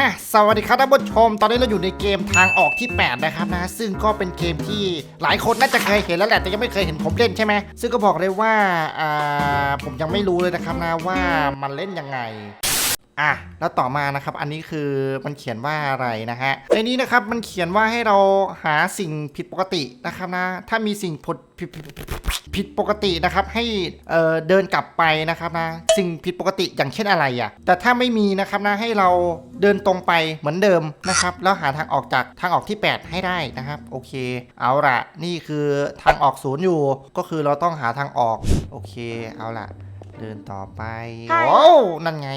ฮะสวัสดีครับท่านผู้ชม ตอนนี้เราอยู่ในเกมทางออกที่ 8 นะครับนะ ซึ่งก็เป็นเกมที่หลายคนน่าจะเคยเห็นแล้วแหละ แต่ยังไม่เคยเห็นผมเล่นใช่ไหม ซึ่งก็บอกเลยว่า อ่า ผมยังไม่รู้เลยนะครับนะว่ามันเล่นยังไง อะแล้วต่อมานะครับอันนี้คือมันเขียนว่าอะไรนะฮะในนี้นะครับมันเขียนว่าให้เราหาสิ่งผิดปกตินะครับนะถ้ามีสิ่งผิดผิดปกตินะครับให้เอ่อเดินกลับไปนะครับนะสิ่งผิดปกติอย่างเช่นอะไรอะแต่ถ้าไม่มีนะครับนะให้เราเดินตรงไปเหมือนเดิมนะครับแล้วหาทางออกจากทางออกที่ 8 ให้ได้นะครับโอเค เอาละนี่คือทางออกศูนย์อยู่ ก็คือเราต้องหาทางออกโอเคเอาละ เดินต่อไปใช่ โอ้นั่นไง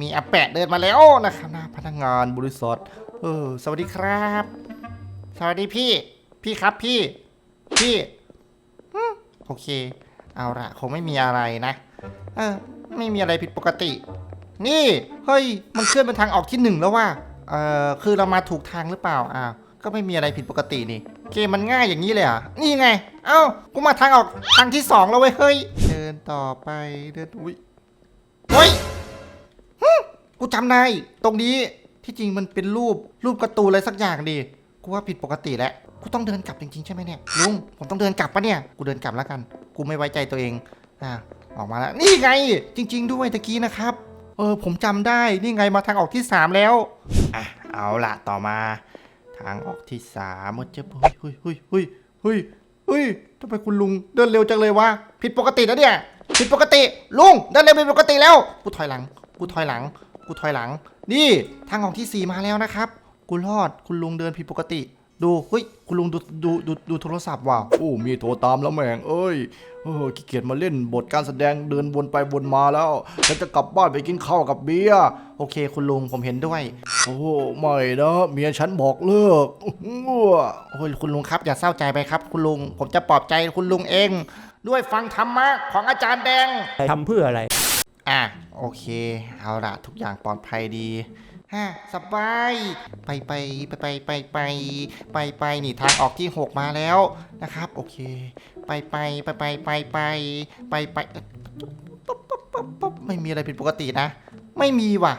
มีอาแปะเดินมาแล้วนะครับหน้าพนักงานบริษัทเออสวัสดีครับ สวัสดีพี่ พี่ครับพี่ พี่อืมโอเค เอาละคงไม่มีอะไรนะ เออ ไม่มีอะไรผิดปกติ นี่ เฮ้ย มันเคลื่อนเป็นทางออกที่หนึ่งแล้วว่าเออคือเรามาถูกทางหรือเปล่าอ้าว ก็ไม่มีอะไรผิดปกตินี่ เกมมันง่ายอย่างนี้เลยอะ นี่ไง เอ้า กูมาทางออกทางที่สองแล้วเว้ย เฮ้ย เดินต่อไป เดิน อุ้ยเฮ้ยหึกูจำได้ ตรงนี้ที่จริงมันเป็นรูปรูปการ์ตูนอะไรสักอย่างดิ กูว่าผิดปกติแล้วกูต้องเดินกลับจริงๆใช่ไหมเนี่ย ลุง ผมต้องเดินกลับปะเนี่ย กูเดินกลับแล้วกัน กูไม่ไว้ใจตัวเอง อ่า ออกมาแล้ว นี่ไง จริง ๆ ด้วยตะกี้นะครับ เออ ผมจำได้ นี่ไงมาทางออกที่ 3 แล้ว อะ เอาละต่อมาางออกที่สามมันจะเฮ้ยเฮ้ยเฮ้ยเฮ้ยเฮ้ยเฮ้ยทำไมคุณลุงเดินเร็วจังเลยวะผิดปกตินะเนี่ยผิดปกติ ลุงเดินเร็วผิดปกติแล้วกูถอยหลังกูถอยหลังกูถอยหลัง นี่ทางออกที่สี่มาแล้วนะครับกูรอดคุณลุงเดินผิดปกติ ดูเฮ้ยคุณลุงดูดูดูดูโทรศัพท์ว่ะโอ้มีโทรตามแล้วแม่งเอ้ยเออขี้เกียจมาเล่นบทการแสดงเดินวนไปวนมาแล้วฉันจะกลับบ้านไปกินข้าวกับเบียร์โอเค คุณลุงผมเห็นด้วย โอ้ไม่นะเมียฉันบอกเลิกอ้วโอ้ยคุณลุงครับอย่าเศร้าใจไปครับ คุณลุง ผมจะปลอบใจคุณลุงเอง ด้วยฟังธรรมะของอาจารย์แดงทำเพื่ออะไร อะโอเค เอาละทุกอย่างปลอดภัยดี ฮะสบายไปไปไปไปไปไปไปไปนี่ทางออกที่ 6 มาแล้วนะครับ โอเค ไปไปไปไปไปไปไปไปปบไม่มีอะไรผิดปกตินะ ไม่มีว่ะ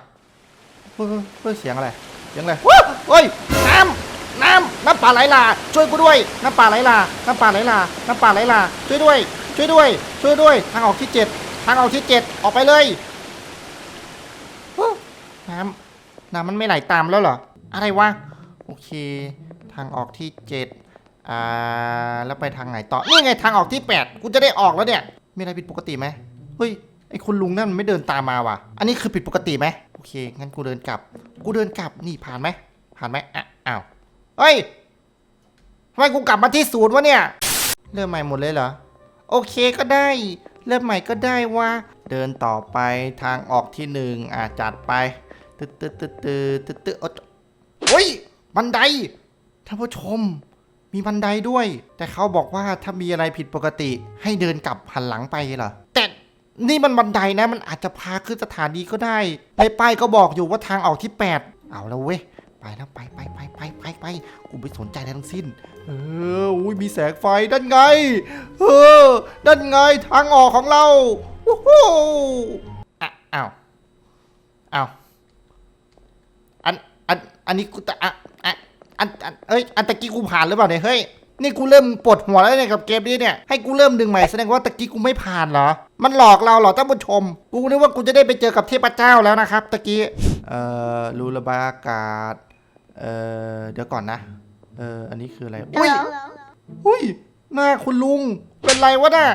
เฮ้ยเฮ้ยเสียงอะไรเสียงอะไรว้าเฮ้ยน้ำน้ำน้ำป่าไหลหลาช่วยกูด้วยน้ำป่าไหลหลาน้ำป่าไหลหลาน้ำป่าไหลหลาช่วยด้วย ช่วยด้วย ช่วยด้วย ทางออกที่เจ็ดทางออกที่เจ็ดออกไปเลยน้ำ น้ำมันไม่ไหลตามแล้วเหรอ อะไรวะ โอเค ทางออกที่เจ็ดอ่า แล้วไปทางไหนต่อ นี่ไงทางออกที่แปดกูจะได้ออกแล้วเนี่ย มีอะไรผิดปกติไหมเฮ้ย ไอคุณลุงนั่นมันไม่เดินตามมาว่ะ อันนี้คือผิดปกติไหมโอเค งั้นกูเดินกลับ กูเดินกลับ นี่ผ่านไหม ผ่านไหมอะอ้าว เฮ้ยทำไมกูกลับมาที่ศูนย์วะเนี่ย เริ่มใหม่หมดเลยเหรอ โอเคก็ได้ เริ่มใหม่ก็ได้ว่า เดินต่อไปทางออกที่หนึ่งอะจัดไป ตึ๊ดตึ๊ดตึ๊ดตึ๊ดตึ๊ดตึ๊ดโอ้ยบันไดท่านผู้ชม มีบันไดด้วย แต่เขาบอกว่าถ้ามีอะไรผิดปกติ ให้เดินกลับหันหลังไปเหรอแต่นี่มันบันไดนะมันอาจจะพาขึ้นสถานีก็ได้ในป้ายก็บอกอยู่ว่าทางออกที่ 8 เอาแล้วเว้ยไปแล้วไปไปไปไปไปไปกูไม่สนใจอะไรทั้งสิ้น เอออุ้ยมีแสงไฟด้านไง เออด้านไงทางออกของเราโอ้โหอ้าวอ้าว อันอันนี้กูแต่อะอะอันอันเอ้ยอันตะกี้กูผ่านหรือเปล่าเนี่ยเฮ้ยนี่กูเริ่มปวดหัวแล้วเนี่ยกับเกมนี้เนี่ยให้กูเริ่มดึงใหม่แสดงว่าตะกี้กูไม่ผ่านเหรอ มันหลอกเราเหรอท่านผู้ชม กูนึกว่ากูจะได้ไปเจอกับเทพเจ้าแล้วนะครับตะกี้เอ่อรูระบายอากาศเอ่อเดี๋ยวก่อนนะเอ่ออันนี้คืออะไรอุ้ยอุ้ยหน้าคุณลุงเป็นไรวะน่ะ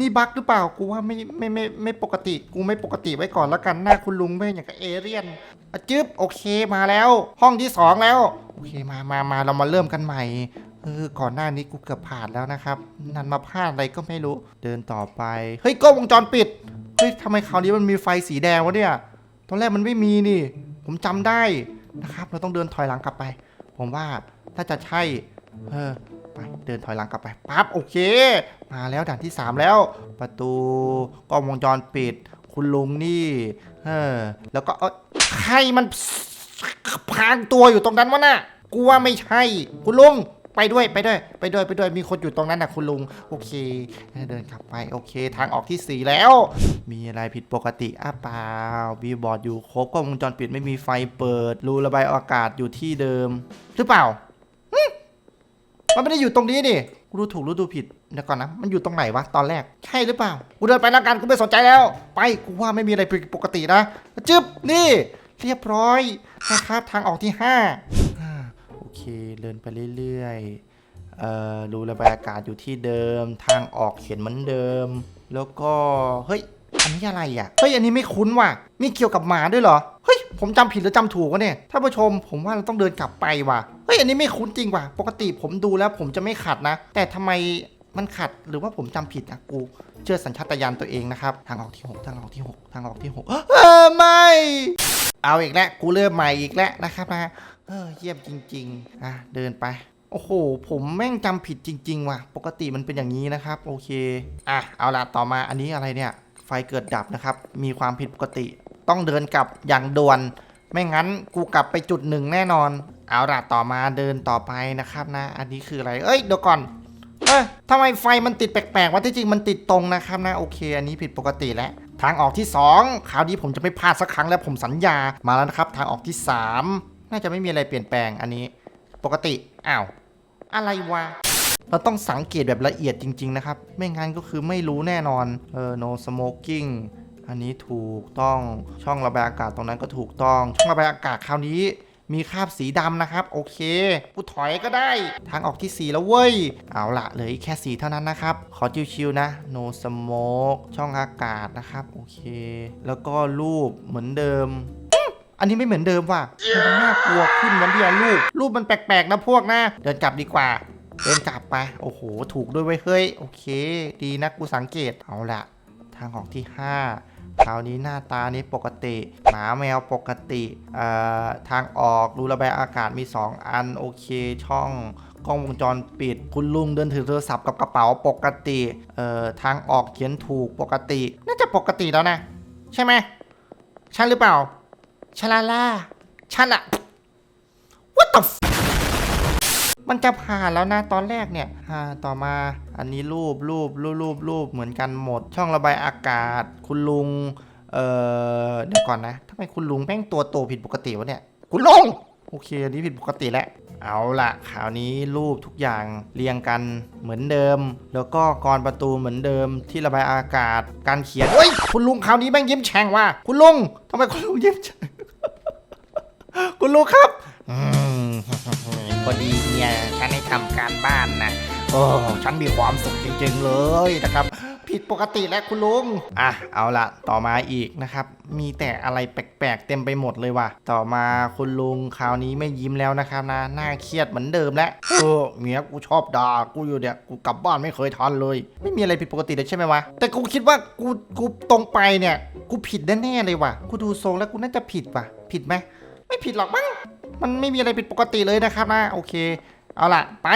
นี่บั๊กหรือเปล่ากูว่าไม่ไม่ไม่ไม่ปกติ กูไม่ปกติไว้ก่อนแล้วกันหน้าคุณลุงไม่อย่างกับเอเรียน อะจึ๊บโอเคมาแล้ว ห้องที่สองแล้ว โอเคมามามาเรามาเริ่มกันใหม่เออก่อนหน้านี้กูเกือบผ่านแล้วนะครับ นันมาพลาดอะไรก็ไม่รู้ เดินต่อไป เฮ้ยกล้องวงจรปิด เฮ้ยทำไมคราวนี้มันมีไฟสีแดงวะเนี่ย ตอนแรกมันไม่มีนี่ ผมจำได้นะครับ เราต้องเดินถอยหลังกลับไป ผมว่าถ้าจะใช่ เออ ไปเดินถอยหลังกลับไป ปั๊บโอเค มาแล้วด่านที่ 3 แล้ว ประตูกล้องวงจรปิด คุณลุงนี่ เออ แล้วก็เอ้ยใครมันพางตัวอยู่ตรงนั้นวะน่ะกูว่าไม่ใช่ คุณลุงไปด้วยไปด้วย ไปด้วยไปด้วยมีคนอยู่ตรงนั้นนะคุณลุง โอเค เดินกลับไปโอเค ทางออกที่สี่แล้ว มีอะไรผิดปกติอะเปล่าบีบอร์ดอยู่ครบกล้องวงจรปิดไม่มีไฟเปิด รูระบายอากาศอยู่ที่เดิม หรือเปล่า มันไม่ได้อยู่ตรงนี้ดิกูดูถูกรือดูผิด เดี๋ยวก่อนนะ มันอยู่ตรงไหนวะตอนแรก ใช่หรือเปล่า กูเดินไปแล้วกันกูไม่สนใจแล้ว ไป กูว่าไม่มีอะไรผิดปกตินะ จึ๊บ นี่ เรียบร้อยนะครับ ทางออกที่ห้าโอเค เดินไปเรื่อยๆ เอ่อรูระบายอากาศอยู่ที่เดิม ทางออกเขียนเหมือนเดิม แล้วก็ เฮ้ย อันนี้อะไรอะ เฮ้ย อันนี้ไม่คุ้นว่ะ นี่เกี่ยวกับหมาด้วยเหรอ เฮ้ย ผมจำผิดหรือจำถูกวะเนี่ย ท่านผู้ชม ผมว่าเราต้องเดินกลับไปว่ะ เฮ้ย อันนี้ไม่คุ้นจริงว่ะ ปกติผมดูแล้วผมจะไม่ขัดนะ แต่ทำไม มันขัดหรือว่าผมจำผิดอะกูเชื่อสัญชาตญาณตัวเองนะครับ ทางออกที่หกทางออกที่หกทางออกที่หกเออไม่ เอาอีกแล้วกูเริ่มใหม่อีกแล้วนะครับนะเออเยี่ยมจริง ๆ อะ เดินไป โอ้โห ผมแม่งจำผิดจริง ๆ ว่ะ ปกติมันเป็นอย่างนี้นะครับ โอเค อะ เอาละต่อมาอันนี้อะไรเนี่ย ไฟเกิดดับนะครับ มีความผิดปกติ ต้องเดินกลับอย่างด่วน ไม่งั้นกูกลับไปจุดหนึ่งแน่นอน เอาละต่อมาเดินต่อไปนะครับนะ อันนี้คืออะไร เอ้ยเดี๋ยวก่อน เอ้ยทำไมไฟมันติดแปลกๆวะที่จริงมันติดตรงนะครับนะโอเค อันนี้ผิดปกติแล้วทางออกที่ 2 คราวนี้ผมจะไม่พลาดสักครั้งแล้วผมสัญญามาแล้วนะครับ ทางออกที่ 3 น่าจะไม่มีอะไรเปลี่ยนแปลงอันนี้ ปกติอ้าวอะไรวะเราต้องสังเกตแบบละเอียดจริง ๆ นะครับ ไม่งั้นก็คือไม่รู้แน่นอนเออ no smoking อันนี้ถูกต้องช่องระบายอากาศตรงนั้นก็ถูกต้อง ช่องระบายอากาศคราวนี้ มีคราบสีดำนะครับ โอเค กูถอยก็ได้ ทางออกที่ 4 แล้วเว้ย เอาละเหลืออีกแค่สีเท่านั้นนะครับ ขอชิวๆนะ no smoke ช่องอากาศนะครับ โอเค แล้วก็รูปเหมือนเดิม อันนี้ไม่เหมือนเดิมว่ะมันน่ากลัวขึ้นวันเดียวรูป รูปมันแปลกๆนะพวกนะ เดินกลับดีกว่าเดินกลับไป โอ้โห ถูกด้วยเว้ย เฮ้ย โอเค ดีนะกูสังเกต เอาละทางออกที่ 5 คราวนี้หน้าตานี้ปกติ หมาแมวปกติทางออกรูระบายอากาศมี 2 อันโอเคช่องกล้องวงจรปิด คุณลุงเดินถือโทรศัพท์กับกระเป๋าปกติทางออกเขียนถูกปกติ น่าจะปกติแล้วนะ ใช่ไหมใช่หรือเปล่าชลาล่าชละ มันจะผ่านแล้วนะตอนแรกเนี่ยอ่าต่อมาอันนี้รูปรูปรูปรูปรูปเหมือนกันหมด ช่องระบายอากาศ คุณลุง เอ่อเดี๋ยวก่อนนะทำไมคุณลุงแม่งตัวโตผิดปกติวะเนี่ย คุณลุงโอเคอันนี้ผิดปกติแล้วเอาละคราวนี้รูปทุกอย่างเรียงกันเหมือนเดิม แล้วก็กรอนประตูเหมือนเดิมที่ระบายอากาศการเขียนเฮ้ยคุณลุงคราวนี้แม่งยิ้มแฉ่งว่ะคุณลุงทำไมคุณลุงยิ้มแฉ่งคุณลุงครับ เนี่ยฉันให้ทำการบ้านนะโอ้ฉันมีความสุขจริงๆเลยนะครับ ผิดปกติแล้วคุณลุงอะเอาละต่อมาอีกนะครับ มีแต่อะไรแปลกๆ เต็มไปหมดเลยว่ะ ต่อมาคุณลุงคราวนี้ไม่ยิ้มแล้วนะครับนะหน้าเครียดเหมือนเดิมแล้วเออเมียกูชอบด่ากูอยู่เนี่ยกูกลับบ้านไม่เคยทันเลย ไม่มีอะไรผิดปกติเลยใช่ไหมวะแต่กูคิดว่ากูกูตรงไปเนี่ยกูผิดแน่ๆเลยว่ะกูดูทรงแล้วกูน่าจะผิดว่ะ ผิดไหมไม่ผิดหรอกมั้งมันไม่มีอะไรผิดปกติเลยนะครับนะโอเค เอาละไป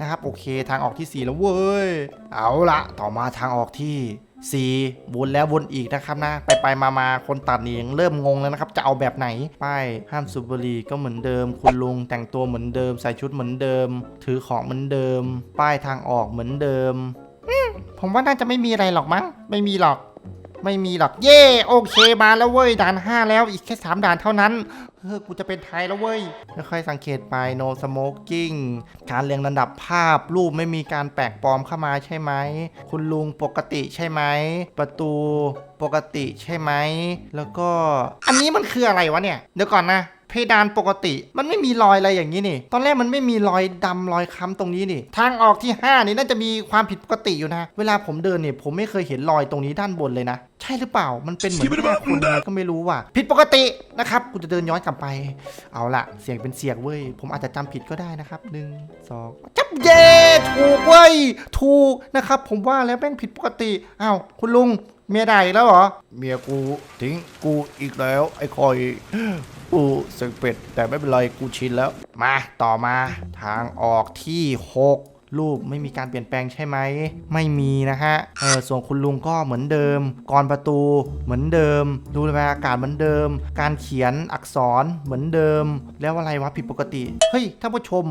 นะครับโอเคทางออกที่ 4 แล้วเว้ย เอาละต่อมาทางออกที่ 4 วนแล้ววนอีกนะครับนะ ไปไปมามาคนตัดนี่ยังเริ่มงงแล้วนะครับ จะเอาแบบไหน ป้ายห้ามสูบบุหรี่ก็เหมือนเดิม คุณลุงแต่งตัวเหมือนเดิม ใส่ชุดเหมือนเดิม ถือของเหมือนเดิม ป้ายทางออกเหมือนเดิมอืมผมว่าน่าจะไม่มีอะไรหรอกมั้ง ไม่มีหรอก ไม่มีหรอกเย่โอเคมาแล้วเว้ยด่าน 5 แล้วอีกแค่ 3 ด่านเท่านั้นเฮ้อกูจะเป็นไทยแล้วเว้ยค่อยๆสังเกตไป no smoking การเรียงลำดับภาพรูปไม่มีการแปลกปลอมเข้ามาใช่ไหม คุณลุงปกติใช่ไหม ประตูปกติใช่ไหม แล้วก็ อันนี้มันคืออะไรวะเนี่ย เดี๋ยวก่อนนะ เพดานปกติ มันไม่มีรอยอะไรอย่างนี้นี่ ตอนแรกมันไม่มีรอยดำรอยค้ำตรงนี้นี่ ทางออกที่ 5 นี่น่าจะมีความผิดปกติอยู่นะ เวลาผมเดินเนี่ยผมไม่เคยเห็นรอยตรงนี้ด้านบนเลยนะ ใช่หรือเปล่า มันเป็นเหมือนแค่คนอะไรก็ไม่รู้ว่ะ ผิดปกตินะครับ กูจะเดินย้อนกลับไป เอาละเสียงเป็นเสียงเว้ย ผมอาจจะจำผิดก็ได้นะครับหนึ่งสองจับเย่ถูกเว้ย ถูกนะครับ ผมว่าแล้วแม่งผิดปกติอ้าวคุณลุงเมียด่าอีกแล้วเหรอ เมียกูทิ้งกูอีกแล้ว ไอ้คอย กูเสกเป็ดแต่ไม่เป็นไรกูชินแล้ว มาต่อมาทางออกที่ 6 รูปไม่มีการเปลี่ยนแปลงใช่ไหม ไม่มีนะฮะ เออส่วนคุณลุงก็เหมือนเดิมกรประตูเหมือนเดิม ดูระบายอากาศเหมือนเดิม การเขียนอักษรเหมือนเดิม แล้วอะไรวะผิดปกติ เฮ้ยท่านผู้ชม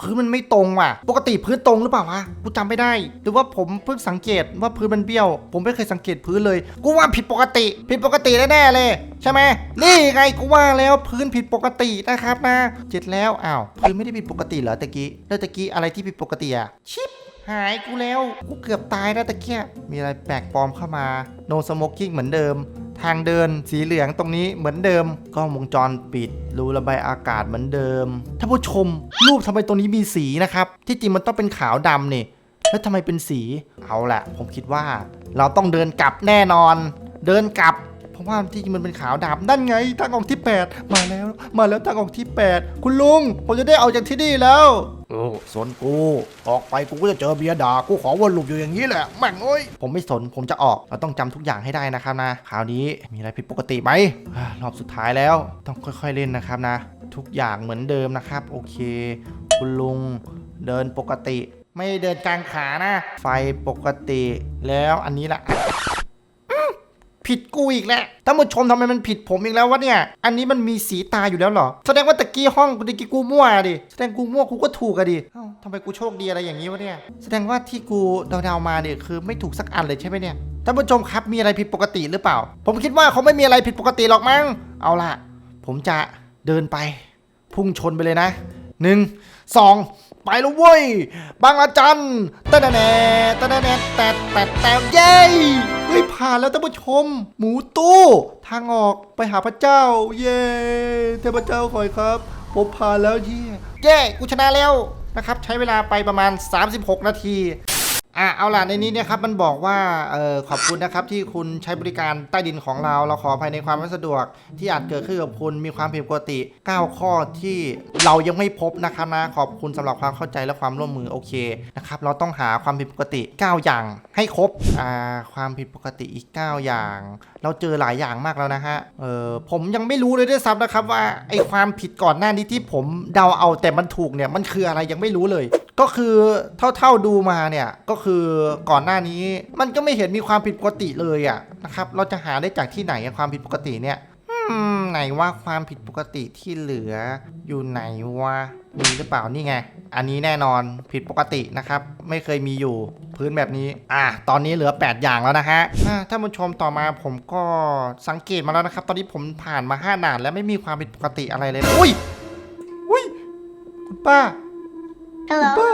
พื้นมันไม่ตรงว่ะ ปกติพื้นตรงหรือเปล่าวะ กูจำไม่ได้ หรือว่าผมเพิ่งสังเกตว่าพื้นมันเบี้ยว ผมไม่เคยสังเกตพื้นเลย กูว่าผิดปกติ ผิดปกติแน่ๆเลย ใช่ไหมนี่ไงกูว่าแล้วพื้นผิดปกตินะครับนะ เจ็ดแล้ว อ้าว พื้นไม่ได้ผิดปกติเหรอตะกี้ แล้วตะกี้อะไรที่ผิดปกติอะชิป หายกูแล้ว กูเกือบตายแล้วตะเกียมีอะไรแปลกปลอมเข้ามา no smoking เหมือนเดิม ทางเดินสีเหลืองตรงนี้เหมือนเดิม กล้องวงจรปิด รูระบายอากาศเหมือนเดิม ท่านผู้ชม รูปทำไมตรงนี้มีสีนะครับ ที่จริงมันต้องเป็นขาวดำนี่ แล้วทำไมเป็นสี เอาละผมคิดว่า เราต้องเดินกลับแน่นอน เดินกลับเพราะว่าที่จริงมันเป็นขาวดำนั่นไงทางออกที่ 8 มาแล้ว มาแล้วทางออกที่ 8 คุณลุง ผมจะได้ออกจากที่นี่แล้ว ส่วนกูออกไปกูก็จะเจอเบียร์ด่ากูขอวนลูปอยู่อย่างนี้แหละแม่งเอ้ยผมไม่สนผมจะออกเราต้องจำทุกอย่างให้ได้นะครับนะคราวนี้มีอะไรผิดปกติไหมรอบสุดท้ายแล้วต้องค่อยๆเล่นนะครับนะ ทุกอย่างเหมือนเดิมนะครับ โอเค คุณลุงเดินปกติ ไม่เดินกลางขานะ ไฟปกติแล้วอันนี้ละ ผิดกูอีกแล้วท่านผู้ชมทำไมมันผิดผมอีกแล้ววะเนี่ย อันนี้มันมีสีตาอยู่แล้วเหรอ แสดงว่าตะกี้ห้องกูตะกี้กูมั่วอะดิ แสดงกูมั่วกูก็ถูกอะดิเอ้าทำไมกูโชคดีอะไรอย่างนี้วะเนี่ย แสดงว่าที่กูเดาๆมาเนี่ยคือไม่ถูกสักอันเลยใช่ไหมเนี่ย ท่านผู้ชมครับมีอะไรผิดปกติหรือเปล่า ผมคิดว่าเขาไม่มีอะไรผิดปกติหรอกมั้ง เอาล่ะ ผมจะเดินไป พุ่งชนไปเลยนะหนึ่งสอง ไปแล้วเว้ยบางละจันตะแหน่ตะแหน่แต่แต่แต่เย้เฮ้ยผ่านแล้วท่านผู้ชม หมูตู้ ทางออกไปหาพระเจ้า เย้เทพเจ้าคอยครับ ผมผ่านแล้วเย่เย้กูชนะแล้วนะครับ ใช้เวลาไปประมาณ 36 นาที อะเอาล่ะในนี้เนี่ยครับมันบอกว่าเออขอบคุณนะครับที่คุณใช้บริการใต้ดินของเรา เราขออภัยในความไม่สะดวก ที่อาจเกิดขึ้นกับคุณมีความผิดปกติ 9 ข้อที่เรายังไม่พบนะครับนะขอบคุณสำหรับความเข้าใจและความร่วมมือโอเคนะครับเราต้องหาความผิดปกติ 9 อย่างให้ครบอ่าความผิดปกติอีก 9 อย่าง เราเจอหลายอย่างมากแล้วนะฮะเออผมยังไม่รู้เลยด้วยซ้ำนะครับว่าไอความผิดก่อนหน้านี้ที่ผมเดาเอาแต่มันถูกเนี่ยมันคืออะไรยังไม่รู้เลย ก็คือเท่าๆดูมาเนี่ยก็คือก่อนหน้านี้มันก็ไม่เห็นมีความผิดปกติเลยอะนะครับเราจะหาได้จากที่ไหนความผิดปกติเนี่ยไหนว่าความผิดปกติที่เหลืออยู่ไหนวะมีหรือเปล่านี่ไง อันนี้แน่นอนผิดปกตินะครับ ไม่เคยมีอยู่ พื้นแบบนี้ อะตอนนี้เหลือ 8 อย่างแล้วนะฮะอะท่านผู้ชมต่อมาผมก็สังเกตมาแล้วนะครับ ตอนนี้ผมผ่านมา5ด่านแล้วไม่มีความผิดปกติอะไรเลยอุ้ยอุ้ยคุณป้า คุณป้า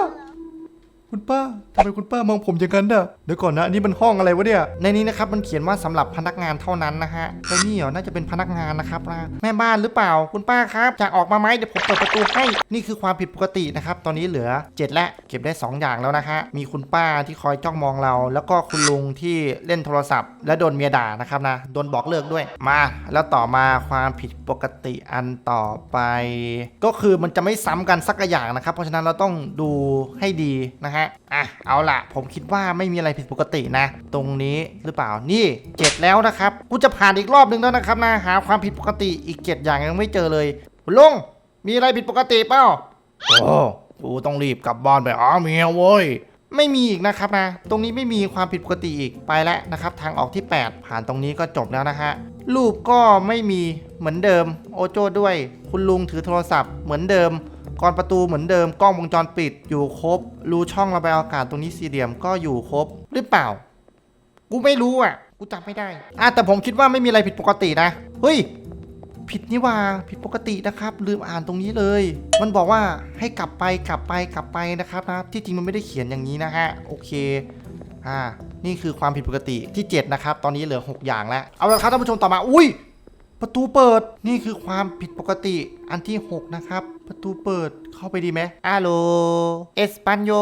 คุณป้าทำไมคุณป้ามองผมอย่างนั้นน่ะเดี๋ยวก่อนนะอันนี่มันห้องอะไรวะเนี่ยในนี้นะครับมันเขียนว่าสำหรับพนักงานเท่านั้นนะฮะแล้วนี่เหรอน่าจะเป็นพนักงานนะครับนะแม่บ้านหรือเปล่าคุณป้าครับจะออกมาไหมเดี๋ยวผมเปิดประตูให้นี่คือความผิดปกตินะครับตอนนี้เหลือ 7 และเก็บได้ 2 อย่างแล้วนะฮะมีคุณป้าที่คอยจ้องมองเรา แล้วก็คุณลุงที่เล่นโทรศัพท์ และโดนเมียด่านะครับนะโดนบอกเลิกด้วยมา แล้วต่อมาความผิดปกติอันต่อไป ก็คือมันจะไม่ซ้ำกันสักอย่างนะครับ เพราะฉะนั้นเราต้องดูให้ดีนะฮะอะเอาล่ะผมคิดว่าไม่มีอะไรผิดปกตินะ ตรงนี้หรือเปล่านี่เจ็ดแล้วนะครับกูจะผ่านอีกรอบหนึ่งแล้วนะครับนะหาความผิดปกติอีกเจ็ดอย่างยังไม่เจอเลยลุงมีอะไรผิดปกติเปล่าโอ้กูต้องรีบกลับบ้านไปหาเมียเว้ยไม่มีอีกนะครับนะ ตรงนี้ไม่มีความผิดปกติอีกไปแล้วนะครับ ทางออกที่ 8 ผ่านตรงนี้ก็จบแล้วนะฮะรูปก็ไม่มีเหมือนเดิม โอโจ้ด้วย คุณลุงถือโทรศัพท์เหมือนเดิม ก่อนประตูเหมือนเดิมกล้องวงจรปิดอยู่ครบ รูช่องระบายอากาศตรงนี้สี่เหลี่ยมก็อยู่ครบหรือเปล่า กูไม่รู้อะ กูจำไม่ได้อะแต่ผมคิดว่าไม่มีอะไรผิดปกตินะเฮ้ยผิดนี่ว่าผิดปกตินะครับ ลืมอ่านตรงนี้เลย มันบอกว่าให้กลับไปกลับไปกลับไปนะครับนะที่จริงมันไม่ได้เขียนอย่างนี้นะฮะโอเคอ่านี่คือความผิดปกติที่ 7 นะครับ ตอนนี้เหลือ 6 อย่างแล้ว เอาละครับท่านผู้ชมต่อมา อุ้ย ประตูเปิดนี่คือความผิดปกติอันที่ 6 นะครับ ประตูเปิดเข้าไปดีไหมอาโลเอสปันโย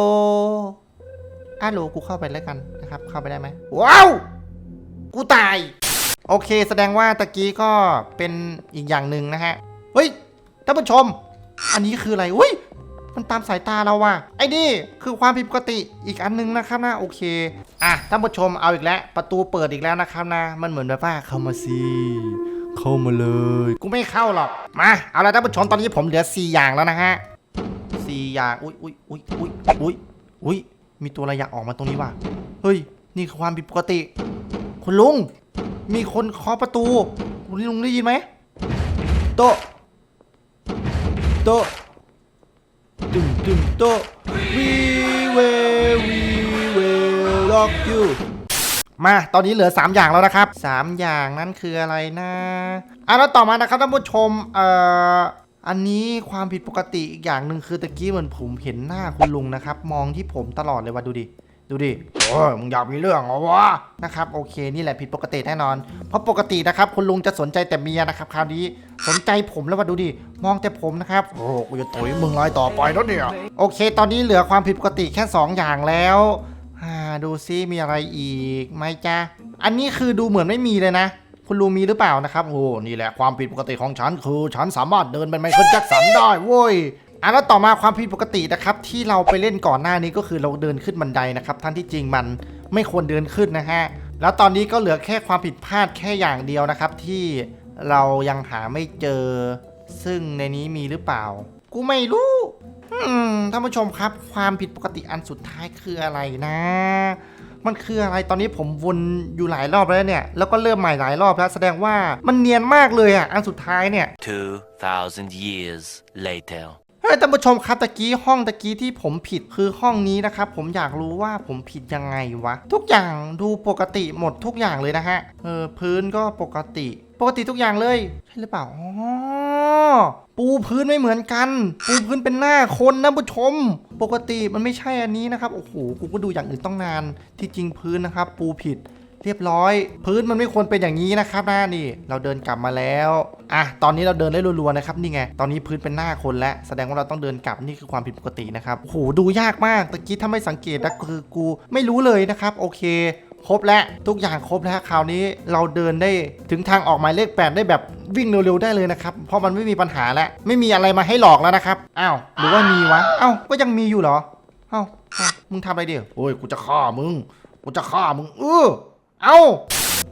อาโลกูเข้าไปแล้วกันนะครับ เข้าไปได้ไหมว้าวกูตาย โอเค แสดงว่าตะกี้ก็เป็นอีกอย่างหนึ่งนะฮะเฮ้ยท่านผู้ชม อันนี้คืออะไรอุ้ยมันตามสายตาเราว่ะ ไอ้นี่คือความผิดปกติอีกอันหนึงนะครับนะโอเค อะท่านผู้ชมเอาอีกแล้ว ประตูเปิดอีกแล้วนะครับนะ มันเหมือนแบบว่าเข้ามาสิ เข้ามาเลย กูไม่เข้าหรอก มา เอาละท่านผู้ชมตอนนี้ผมเหลือ 4 อย่างแล้วนะฮะสี่อย่างอุ้ยอุ้ยอุ้ยอุ้ยอุ้ยอุ้ยมีตัวอะไรอยากออกมาตรงนี้ว่ะเฮ้ย นี่คือความผิดปกติ คุณลุง มีคนเคาะประตู คุณลุงได้ยินไหมโตโตตึงตึงโต we will we will rock you มา ตอนนี้เหลือ 3 อย่างแล้วนะครับ 3 อย่างนั้นคืออะไรนะอะแล้วต่อมานะครับท่านผู้ชม เอ่อ อันนี้ความผิดปกติอีกอย่างหนึ่งคือตะกี้เหมือนผมเห็นหน้าคุณลุงนะครับ มองที่ผมตลอดเลยว่าดูดิ ดูดิ โอ้ยมึงอยากมีเรื่องเหรอวะ นะครับ โอเค นี่แหละผิดปกติแน่นอน เพราะปกตินะครับคุณลุงจะสนใจแต่เมียนะครับ คราวนี้สนใจผมแล้วว่าดูดิ มองแต่ผมนะครับ โอ้กูจะตุ๋ยมึงไรต่อไปแล้วเนี่ย โอเค ตอนนี้เหลือความผิดปกติแค่ 2 อย่างแล้วอ่า ดูซิมีอะไรอีกไหมจ๊ะอันนี้คือดูเหมือนไม่มีเลยนะ คุณลุงมีหรือเปล่านะครับโอ้นี่แหละความผิดปกติของฉันคือฉันสามารถเดินเป็นไมเคิลแจ็คสันได้เว้ยอะแล้วต่อมาความผิดปกตินะครับ ที่เราไปเล่นก่อนหน้านี้ก็คือเราเดินขึ้นบันไดนะครับท่านที่จริงมันไม่ควรเดินขึ้นนะฮะแล้วตอนนี้ก็เหลือแค่ความผิดพลาดแค่อย่างเดียวนะครับ ที่เรายังหาไม่เจอ ซึ่งในนี้มีหรือเปล่า กูไม่รู้ อืมท่านผู้ชมครับ ความผิดปกติอันสุดท้ายคืออะไรนะ มันคืออะไรตอนนี้ผมวนอยู่หลายรอบแล้วเนี่ย แล้วก็เริ่มใหม่หลายรอบแล้ว แสดงว่ามันเนียนมากเลยอะ อันสุดท้ายเนี่ย 2,000 years later. เฮ้ยท่านผู้ชมครับตะกี้ห้องตะกี้ที่ผมผิดคือห้องนี้นะครับผมอยากรู้ว่าผมผิดยังไงวะ ทุกอย่างดูปกติหมดทุกอย่างเลยนะฮะเออพื้นก็ปกติ ปกติทุกอย่างเลยใช่หรือเปล่าอ๋อปูพื้นไม่เหมือนกัน ปูพื้นเป็นหน้าคนนะผู้ชม ปกติมันไม่ใช่อันนี้นะครับโอ้โหกูก็ดูอย่างอื่นต้องนาน ที่จริงพื้นนะครับ ปูผิด เรียบร้อย พื้นมันไม่ควรเป็นอย่างนี้นะครับหนะนี่ เราเดินกลับมาแล้วอะตอนนี้เราเดินได้รัวๆนะครับนี่ไงตอนนี้พื้นเป็นหน้าคนแล้วแสดงว่าเราต้องเดินกลับนี่คือความผิดปกตินะครับโหดูยากมากตะกี้ถ้าไม่สังเกตนะคือกูไม่รู้เลยนะครับโอเคครบแล้วทุกอย่างครบแล้วคราวนี้เราเดินได้ถึงทางออกหมายเลข 8 ได้แบบวิ่งเร็วๆได้เลยนะครับเพราะมันไม่มีปัญหาแล้วไม่มีอะไรมาให้หลอกแล้วนะครับอ้าวหรือว่ามีวะอ้าวก็ยังมีอยู่เหรออ้าวอ้าวมึงทำอะไรเดี๋ยวโอ้ยกูจะฆ่ามึงกูจะฆ่ามึงเออ เอา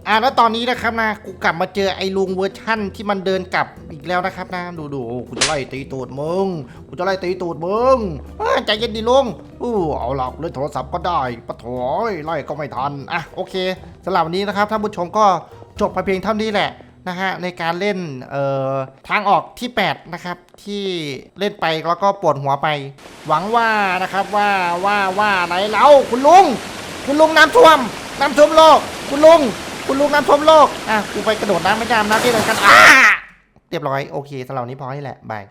อ่าแล้วตอนนี้นะครับนะกูกลับมาเจอไอ้ลุงเวอร์ชั่นที่มันเดินกลับอีกแล้วนะครับนะดูดูกูจะไล่ตีตูดมึงกูจะไล่ตีตูดมึงใจเย็นดีลุงอู้เอาหลักเลยโทรศัพท์ก็ได้ปะโถยไล่ก็ไม่ทันอะโอเคสำหรับวันนี้นะครับท่านผู้ชมก็จบไปเพียงเท่านี้แหละนะฮะในการเล่นเอ่อทางออกที่ 8 นะครับ ที่เล่นไปแล้วก็ปวดหัวไป หวังว่านะครับว่าว่าว่าไหนเราคุณลุง คุณลุงน้ำท่วม น้ำท่วมโลก คุณลุง คุณลุงน้ำท่วมโลก อะกูไปกระโดดน้ำไม่จามน้ำที่ไหนกันอ่าเรียบร้อย โอเคสำหรับวันนี้พอที่แหละ บาย